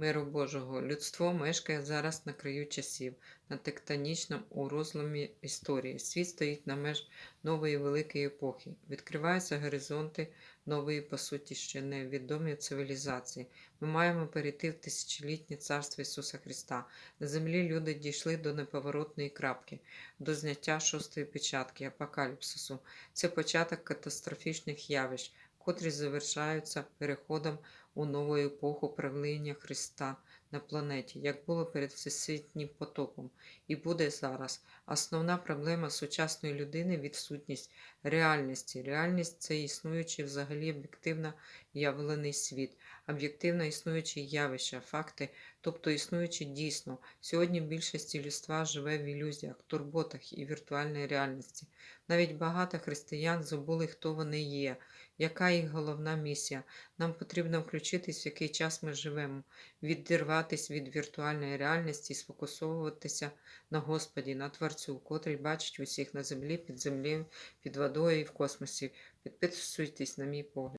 Миру Божого, людство мешкає зараз на краю часів, на тектонічному у розломі історії. Світ стоїть на меж нової великої епохи. Відкриваються горизонти нової, по суті, ще невідомі цивілізації. Ми маємо перейти в тисячолітнє царство Ісуса Христа. На землі люди дійшли до неповоротної крапки, до зняття шостої печатки, апокаліпсису. Це початок катастрофічних явищ, котрі завершаються переходом у нову епоху правління Христа на планеті, як було перед всесвітнім потопом, і буде зараз. Основна проблема сучасної людини відсутність реальності. Реальність це існуючий взагалі об'єктивно явлений світ, об'єктивно існуючі явища, факти, тобто існуючі дійсно. Сьогодні більшість людства живе в ілюзіях, турботах і віртуальній реальності. Навіть багато християн забули, хто вони є, яка їх головна місія. Нам потрібно включитись, в який час ми живемо, відірватися від віртуальної реальності і сфокусовуватися на Господі, на Творцю, котрий бачить усіх на землі, під землею, під водою і в космосі. Підписуйтесь на мій погляд.